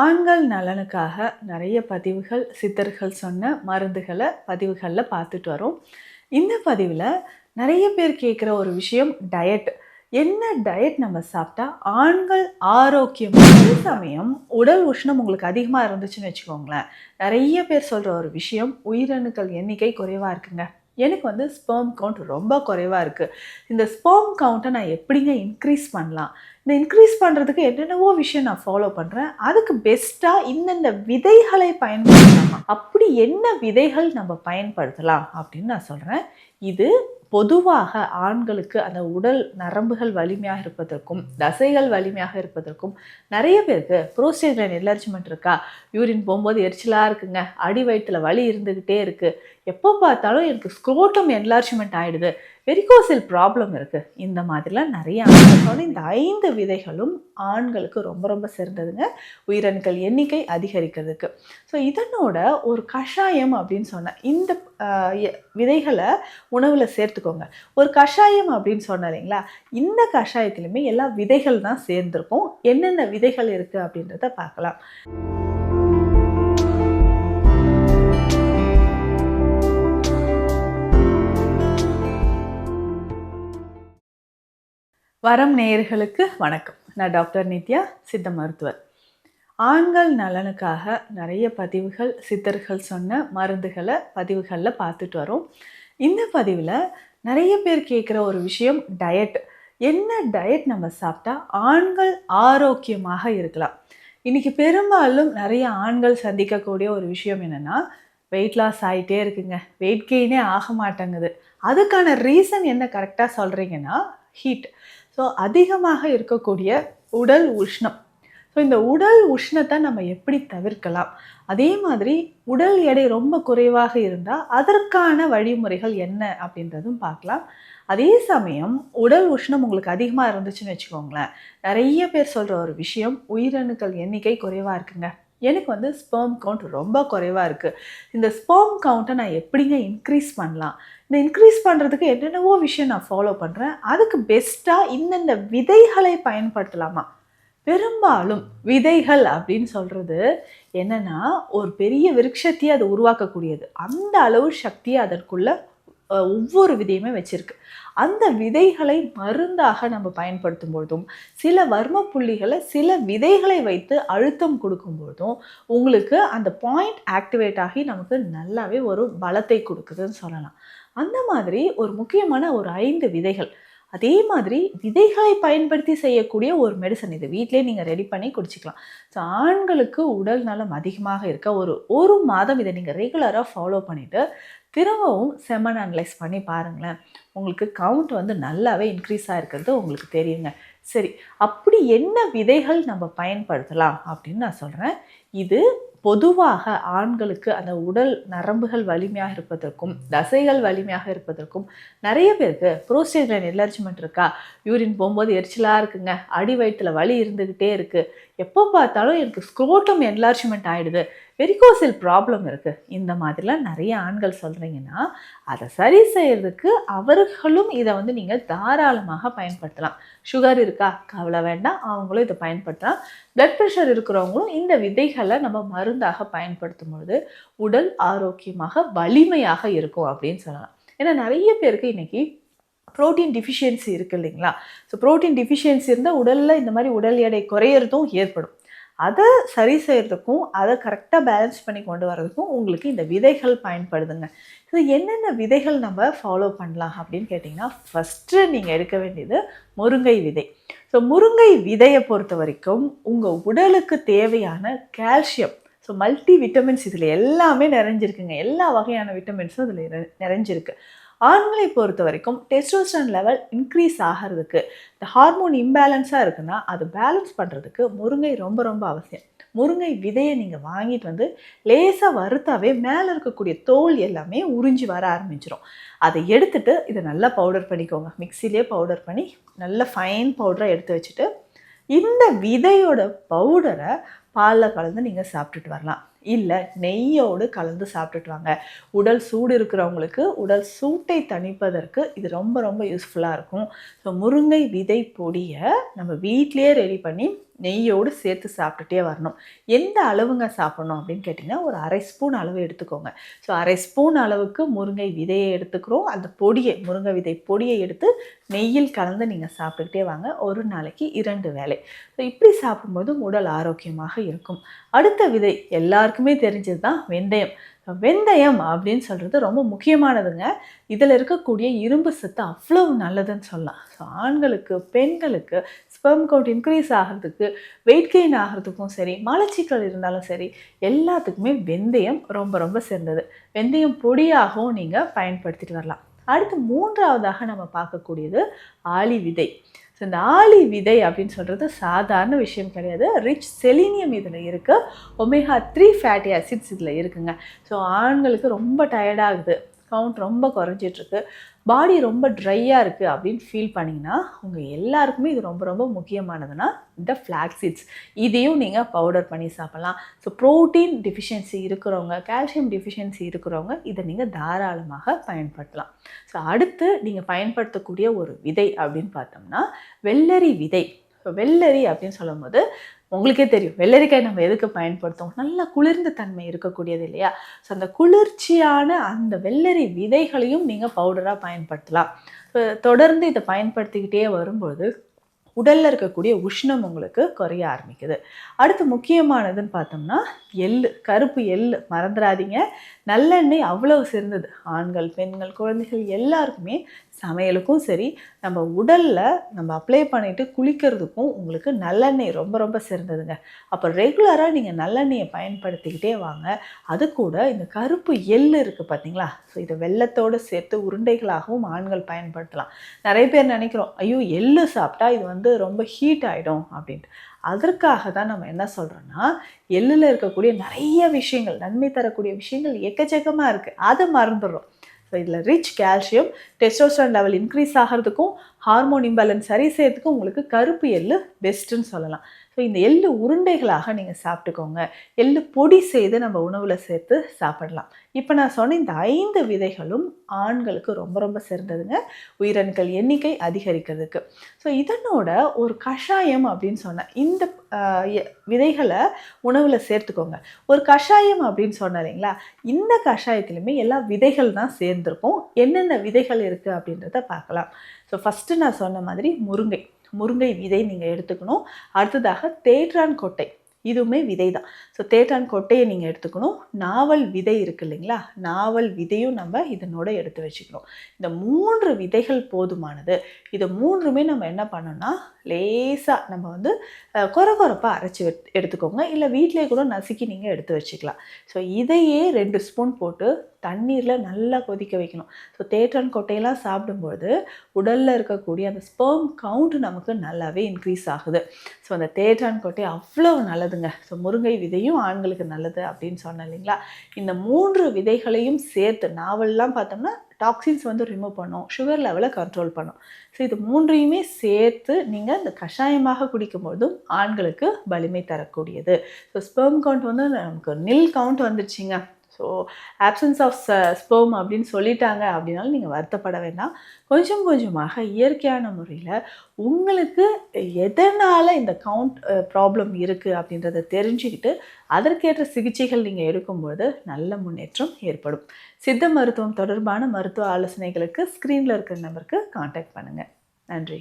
ஆண்கள் நலனுக்காக நிறைய பதிவுகள் சித்தர்கள் சொன்ன மருந்துகளை பதிவுகளில் பார்த்துட்டு வரோம். இந்த பதிவில் நிறைய பேர் கேட்குற ஒரு விஷயம் டயட் என்ன டயட் நம்ம சாப்பிட்டா ஆண்கள் ஆரோக்கியம் அதே சமயம் உடல் உஷ்ணம் உங்களுக்கு அதிகமாக இருந்துச்சுன்னு வச்சுக்கோங்களேன். நிறைய பேர் சொல்கிற ஒரு விஷயம் உயிரணுக்கள் எண்ணிக்கை குறைவாக இருக்குங்க. எனக்கு வந்து ஸ்பெர்ம் கவுண்ட் ரொம்ப குறைவாக இருக்குது இந்த ஸ்பெர்ம் கவுண்ட்டை நான் எப்படிங்க இன்க்ரீஸ் பண்ணலாம்? இந்த இன்க்ரீஸ் பண்ணுறதுக்கு என்னென்னவோ விஷயம் நான் ஃபாலோ பண்ணுறேன் அதுக்கு பெஸ்ட்டாக இந்தந்த விதைகளை பயன்படுத்தலாமா அப்படி என்ன விதைகள் நம்ம பயன்படுத்தலாம் அப்படின்னு நான் சொல்கிறேன் இது பொதுவாக ஆண்களுக்கு அந்த உடல் நரம்புகள் வலிமையாக இருப்பதற்கும் தசைகள் வலிமையாக இருப்பதற்கும் நிறைய பேருக்கு ப்ரோஸ்டேட் லைன் இருக்கா? யூரின் போகும்போது எரிச்சலாக இருக்குங்க. அடி வயிற்றில் வலி இருந்துக்கிட்டே இருக்குது எப்போ பார்த்தாலும் எனக்கு ஸ்க்ரோட்டம் என்லார்ஜ்மெண்ட் ஆகிடுது வெரிகோசில் ப்ராப்ளம் இருக்குது இந்த மாதிரிலாம் நிறைய ஆண்களோட இந்த ஐந்து விதைகளும் ஆண்களுக்கு ரொம்ப ரொம்ப சிறந்ததுங்க. உயிரணுக்கள் எண்ணிக்கை அதிகரிக்கிறதுக்கு. ஸோ இதனோட ஒரு கஷாயம் அப்படின்னு சொன்னேன் இந்த விதைகளை உணவில் சேர்த்துக்கோங்க. ஒரு கஷாயம் அப்படின்னு சொன்னேன் இல்லைங்களா? இந்த கஷாயத்துலையுமே எல்லா விதைகள் தான் சேர்ந்துருக்கும். என்னென்ன விதைகள் இருக்குது அப்படின்றத பார்க்கலாம். வரம் நேயர்களுக்கு வணக்கம். நான் டாக்டர் நித்யா சித்த மருத்துவர். ஆண்கள் நலனுக்காக நிறைய பதிவுகள் சித்தர்கள் சொன்ன மருந்துகளை பதிவுகளில் பார்த்துட்டு வரோம். இந்த பதிவில் நிறைய பேர் கேட்குற ஒரு விஷயம் டயட் என்ன டயட் நம்ம சாப்பிட்டா ஆண்கள் ஆரோக்கியமாக இருக்கலாம்? இன்றைக்கி பெரும்பாலும் நிறைய ஆண்கள் சந்திக்கக்கூடிய ஒரு விஷயம் என்னென்னா வெயிட் லாஸ் ஆகிட்டே இருக்குங்க. வெயிட் கெயினே ஆக மாட்டேங்குது. அதுக்கான ரீசன் என்ன கரெக்டாக சொல்கிறீங்கன்னா ஹீட் ஸோ அதிகமாக இருக்கக்கூடிய உடல் உஷ்ணம். ஸோ இந்த உடல் உஷ்ணத்தை நம்ம எப்படி தவிர்க்கலாம்? அதே மாதிரி உடல் எடை ரொம்ப குறைவாக இருந்தால் அதற்கான வழிமுறைகள் என்ன அப்படின்றதும் பார்க்கலாம். அதே சமயம் உடல் உஷ்ணம் உங்களுக்கு அதிகமாக இருந்துச்சுன்னு வச்சுக்கோங்களேன். நிறைய பேர் சொல்கிற ஒரு விஷயம் உயிரணுக்கள் எண்ணிக்கை குறைவாக இருக்குங்க. எனக்கு வந்து ஸ்பெர்ம் கவுண்ட் ரொம்ப குறைவாக இருக்குது இந்த ஸ்பெர்ம் கவுண்ட்டை நான் எப்படிங்க இன்க்ரீஸ் பண்ணலாம்? இந்த இன்க்ரீஸ் பண்ணுறதுக்கு என்னென்னவோ விஷயம் நான் ஃபாலோ பண்ணுறேன் அதுக்கு பெஸ்ட்டாக இந்தந்த விதைகளை பயன்படுத்தலாமா? பெரும்பாலும் விதைகள் அப்படின்னு சொல்கிறது என்னென்னா ஒரு பெரிய விருட்சத்தையே அது உருவாக்கக்கூடியது. அந்த அளவு சக்தியை அதற்குள்ளே ஒவ்வொரு விதையுமே வச்சுருக்கு. அந்த விதைகளை மருந்தாக நம்ம பயன்படுத்தும் பொழுதும் சில வர்ம புள்ளிகளை சில விதைகளை வைத்து அழுத்தம் கொடுக்கும் பொழுதும் உங்களுக்கு அந்த பாயிண்ட் ஆக்டிவேட் ஆகி நமக்கு நல்லாவே ஒரு பலத்தை கொடுக்குதுன்னு சொல்லலாம். அந்த மாதிரி ஒரு முக்கியமான ஒரு ஐந்து விதைகள். அதே மாதிரி விதைகளை பயன்படுத்தி செய்யக்கூடிய ஒரு மெடிசன் இது வீட்டிலே நீங்கள் ரெடி பண்ணி குடிச்சிக்கலாம். ஸோ ஆண்களுக்கு உடல் நலம் அதிகமாக இருக்க ஒரு ஒரு மாதம் இதை நீங்கள் ரெகுலராக ஃபாலோ பண்ணிவிட்டு திரும்பவும் செமன் அனலைஸ் பண்ணி பாருங்களேன். உங்களுக்கு கவுண்ட் வந்து நல்லாவே இன்க்ரீஸ் ஆகிருக்கிறது உங்களுக்கு தெரியுங்க. சரி அப்படி என்ன விதைகள் நம்ம பயன்படுத்தலாம் அப்படின்னு நான் சொல்கிறேன் இது பொதுவாக ஆண்களுக்கு அந்த உடல் நரம்புகள் வலிமையாக இருப்பதற்கும் தசைகள் வலிமையாக இருப்பதற்கும் நிறைய பேருக்கு ப்ரோஸ்டேட் லைன் எலர்ஜிமெண்ட் இருக்கா? யூரின் போகும்போது எரிச்சலாக இருக்குங்க. அடி வயிற்றில் வலி இருந்துக்கிட்டே இருக்குது எப்போ பார்த்தாலும் எனக்கு ஸ்க்ரோட்டம் என்லார்ஜ்மெண்ட் ஆகிடுது வெரிகோசில் ப்ராப்ளம் இருக்குது இந்த மாதிரிலாம் நிறைய ஆண்கள் சொல்கிறீங்கன்னா அதை சரி செய்கிறதுக்கு அவர்களும் இதை வந்து நீங்கள் தாராளமாக பயன்படுத்தலாம். சுகர் இருக்கா? கவலை வேண்டாம். அவங்களும் இதை பயன்படுத்தலாம். பிளட் ப்ரெஷர் இருக்கிறவங்களும் இந்த விதைகளை நம்ம மருந்தாக பயன்படுத்தும் பொழுது உடல் ஆரோக்கியமாக வலிமையாக இருக்கும் அப்படின்னு சொல்லலாம். ஏன்னா நிறைய பேருக்கு இன்னைக்கு புரோட்டீன் டிஃபிஷியன்சி இருக்குது இல்லைங்களா? ஸோ ப்ரோட்டீன் டிஃபிஷியன்சி இருந்தால் உடலில் இந்த மாதிரி உடல் எடை குறையிறதும் ஏற்படும். அதை சரி செய்கிறதுக்கும் அதை கரெக்டாக பேலன்ஸ் பண்ணி கொண்டு வர்றதுக்கும் உங்களுக்கு இந்த விதைகள் பயன்படுதுங்க. ஸோ என்னென்ன விதைகள் நம்ம ஃபாலோ பண்ணலாம் அப்படின்னு கேட்டிங்கன்னா ஃபஸ்ட்டு நீங்கள் எடுக்க வேண்டியது முருங்கை விதை. ஸோ முருங்கை விதையை பொறுத்த வரைக்கும் உங்கள் உடலுக்கு தேவையான கால்சியம் ஸோ மல்டி விட்டமின்ஸ் இதில் எல்லாமே நிறைஞ்சிருக்குங்க. எல்லா வகையான விட்டமின்ஸும் இதில் நிறைஞ்சிருக்கு. ஆண்களை பொறுத்த வரைக்கும் டெஸ்டோஸ்டன் லெவல் இன்க்ரீஸ் ஆகிறதுக்கு இந்த ஹார்மோன் இம்பேலன்ஸாக இருக்குன்னா அது பேலன்ஸ் பண்ணுறதுக்கு முருங்கை ரொம்ப ரொம்ப அவசியம். முருங்கை விதையை நீங்கள் வாங்கிட்டு வந்து லேசாக வறுத்தாவே மேலே இருக்கக்கூடிய தோல் எல்லாமே உறிஞ்சி வர ஆரம்பிச்சிடும் அதை எடுத்துட்டு இதை நல்லா பவுடர் பண்ணிக்கோங்க. மிக்சிலே பவுடர் பண்ணி நல்ல ஃபைன் பவுடராக எடுத்து வச்சுட்டு இந்த விதையோட பவுடரை பாலில் கலந்து நீங்கள் சாப்பிட்டுட்டு வரலாம். இல்லை நெய்யோடு கலந்து சாப்பிட்டுட்டு வாங்க. உடல் சூடு இருக்கிறவங்களுக்கு உடல் சூட்டை தணிப்பதற்கு இது ரொம்ப ரொம்ப யூஸ்ஃபுல்லாக இருக்கும். ஸோ முருங்கை விதை பொடியை நம்ம வீட்டிலேயே ரெடி பண்ணி நெய்யோடு சேர்த்து சாப்பிட்டுட்டே வரணும். எந்த அளவுங்க சாப்பிடணும் அப்படின்னு கேட்டிங்கன்னா ஒரு அரை ஸ்பூன் அளவு எடுத்துக்கோங்க. ஸோ அரை ஸ்பூன் அளவுக்கு முருங்கை விதையை எடுத்துக்கிறோம். அந்த பொடியை முருங்கை விதை பொடியை எடுத்து நெய்யில் கலந்து நீங்கள் சாப்பிட்டுக்கிட்டே வாங்க. ஒரு நாளைக்கு இரண்டு வேலை ஸோ இப்படி சாப்பிடும்போது உடல் ஆரோக்கியமாக இருக்கும். அடுத்த விதை எல்லாருக்குமே எல்லாருக்குமே தெரிஞ்சது தான் வெந்தயம் வெந்தயம் அப்படின்னு சொல்கிறது ரொம்ப முக்கியமானதுங்க. இதில் இருக்கக்கூடிய இரும்பு சத்து அவ்வளோ நல்லதுன்னு சொல்லலாம். ஸோ ஆண்களுக்கு பெண்களுக்கு ஸ்பெர்ம் கவுண்ட் இன்க்ரீஸ் ஆகிறதுக்கு வெயிட் கெயின் ஆகிறதுக்கும் சரி மலச்சிக்கல் இருந்தாலும் சரி எல்லாத்துக்குமே வெந்தயம் ரொம்ப ரொம்ப சிறந்தது. வெந்தயம் பொடியாகவும் நீங்கள் பயன்படுத்திட்டு வரலாம். அடுத்து மூன்றாவதாக நம்ம பார்க்கக்கூடியது ஆளி விதை. ஸோ இந்த ஆலி விதை அப்படின்னு சொல்கிறது சாதாரண விஷயம் கிடையாது. ரிச் செலினியம் இதில் இருக்குது ஒமேகா த்ரீ ஃபேட்டி ஆசிட்ஸ் இதில் இருக்குங்க. ஸோ ஆண்களுக்கு ரொம்ப டயர்டாகுது கவுண்ட் ரொம்ப குறைஞ்சிட்ருக்கு. பாடி ரொம்ப ட்ரையாக இருக்குது அப்படின்னு ஃபீல் பண்ணிங்கன்னா உங்கள் எல்லாருக்குமே இது ரொம்ப ரொம்ப முக்கியமானதுன்னா இந்த ஃப்ளாக் சீட்ஸ் இதையும் நீங்கள் பவுடர் பண்ணி சாப்பிட்லாம். ஸோ ப்ரோட்டீன் டிஃபிஷியன்சி இருக்கிறவங்க கால்சியம் டிஃபிஷியன்சி இருக்கிறவங்க இதை நீங்கள் தாராளமாக பயன்படுத்தலாம். ஸோ அடுத்து நீங்கள் பயன்படுத்தக்கூடிய ஒரு விதை அப்படின்னு பார்த்தோம்னா வெள்ளரி விதை. ஸோ வெள்ளரி அப்படின்னு சொல்லும்போது உங்களுக்கே தெரியும். வெள்ளரிக்காய் நம்ம எதுக்கு பயன்படுத்தும் நல்ல குளிர்ந்த தன்மை இருக்கக்கூடியது இல்லையா? ஸோ அந்த குளிர்ச்சியான அந்த வெள்ளரி விதைகளையும் நீங்கள் பவுடராக பயன்படுத்தலாம். தொடர்ந்து இதை பயன்படுத்திக்கிட்டே வரும்போது உடலில் இருக்கக்கூடிய உஷ்ணம் உங்களுக்கு குறைய ஆரம்பிக்குது. அடுத்து முக்கியமானதுன்னு பார்த்தோம்னா எள்ளு கருப்பு எள்ளு மறந்துடாதீங்க. நல்லெண்ணெய் அவ்வளவு சிறந்தது. ஆண்கள் பெண்கள் குழந்தைகள் எல்லாருக்குமே சமையலுக்கும் சரி நம்ம உடலில் நம்ம அப்ளை பண்ணிவிட்டு குளிக்கிறதுக்கும் உங்களுக்கு நல்லெண்ணெய் ரொம்ப ரொம்ப சிறந்ததுங்க. அப்போ ரெகுலராக நீங்கள் நல்லெண்ணெயை பயன்படுத்திக்கிட்டே வாங்க. அது கூட இந்த கருப்பு எள்ளு இருக்குது பார்த்தீங்களா ஸோ இதை வெள்ளத்தோடு சேர்த்து உருண்டைகளாகவும் ஆண்கள் பயன்படுத்தலாம். நிறைய பேர் நினைக்கிறோம் ஐயோ எள்ளு சாப்பிட்டா இது வந்து ரொம்ப ஹீட் ஆகிடும் அப்படின்ட்டு. அதற்காக தான் நம்ம என்ன சொல்கிறோன்னா எள்ளில் இருக்கக்கூடிய நிறைய விஷயங்கள் நன்மை தரக்கூடிய விஷயங்கள் எக்கச்சக்கமாக இருக்குது அதை மறந்துடுறோம். ஸோ இதில் rich calcium testosterone level increase ஆகிறதுக்கும் ஹார்மோன் இம்பேலன்ஸ் சரி செய்யறதுக்கும் உங்களுக்கு கருப்பு எள்ளு பெஸ்ட்டுன்னு சொல்லலாம். ஸோ இந்த எள்ளு உருண்டைகளாக நீங்கள் சாப்பிட்டுக்கோங்க. எள்ளு பொடி செய்து நம்ம உணவில் சேர்த்து சாப்பிடலாம். இப்போ நான் சொன்ன இந்த ஐந்து விதைகளும் ஆண்களுக்கு ரொம்ப ரொம்ப சிறந்ததுங்க. உயிரணுக்கள் எண்ணிக்கை அதிகரிக்கிறதுக்கு. ஸோ இதனோட ஒரு கஷாயம் அப்படின்னு சொன்னேன் இந்த விதைகளை உணவில் சேர்த்துக்கோங்க. ஒரு கஷாயம் அப்படின்னு சொன்னேன் இல்லைங்களா? இந்த கஷாயத்துலையுமே எல்லா விதைகள் தான் சேர்ந்துருக்கும். என்னென்ன விதைகள் இருக்குது அப்படின்றத பார்க்கலாம். ஸோ ஃபஸ்ட்டு நான் சொன்ன மாதிரி முருங்கை. முருங்கை விதை நீங்கள் எடுத்துக்கணும். அடுத்ததாக தேற்றான் கொட்டை. இதுவுமே விதை தான் ஸோ தேட்டான் கொட்டையை நீங்கள் எடுத்துக்கணும். நாவல் விதை இருக்குது இல்லைங்களா? நாவல் விதையும் நம்ம இதனோட எடுத்து வச்சுக்கணும். இந்த மூன்று விதைகள் போதுமானது. இதை மூன்றுமே நம்ம என்ன பண்ணோம்னா லேசாக நம்ம வந்து குறை குறைப்பாக அரைச்சி எடுத்துக்கோங்க. இல்லை வீட்டிலே கூட நசுக்கி நீங்கள் எடுத்து வச்சுக்கலாம். ஸோ இதையே ரெண்டு ஸ்பூன் போட்டு தண்ணீரில் நல்லா கொதிக்க வைக்கணும். ஸோ தேற்றான் கொட்டையெல்லாம் சாப்பிடும்போது உடலில் இருக்கக்கூடிய அந்த ஸ்பெர்ம் கவுண்ட் நமக்கு நல்லாவே இன்க்ரீஸ் ஆகுது. ஸோ அந்த தேற்றான் கொட்டை அவ்வளோ நல்லதுங்க. ஸோ முருங்கை விதையும் ஆண்களுக்கு நல்லது அப்படின்னு சொன்னேன் இல்லைங்களா? இந்த மூன்று விதைகளையும் சேர்த்து நாவல்லாம் பார்த்தோம்னா டாக்ஸின்ஸ் வந்து ரிமூவ் பண்ணும். சுகர் லெவலை கண்ட்ரோல் பண்ணும். ஸோ இது மூன்றையுமே சேர்த்து நீங்கள் இந்த கஷாயமாக குடிக்கும்போதும் ஆண்களுக்கு வலிமை தரக்கூடியது. ஸோ ஸ்பெர்ம் கவுண்ட் வந்து நமக்கு நில் கவுண்ட் வந்துருச்சுங்க. ஸோ ஆப்சன்ஸ் ஆஃப் ஸ்பெர்ம் அப்படின்னு சொல்லிட்டாங்க அப்படின்னாலும் நீங்கள் வருத்தப்பட வேண்டாம். கொஞ்சம் கொஞ்சமாக இயற்கையான முறையில் உங்களுக்கு எதனால் இந்த கவுண்ட் ப்ராப்ளம் இருக்குது அப்படின்றத தெரிஞ்சுக்கிட்டு அதற்கேற்ற சிகிச்சைகள் நீங்கள் எடுக்கும்போது நல்ல முன்னேற்றம் ஏற்படும். சித்த மருத்துவம் தொடர்பான மருத்துவ ஆலோசனைகளுக்கு ஸ்க்ரீனில் இருக்கிற நம்பருக்கு காண்டாக்ட் பண்ணுங்கள் நன்றி.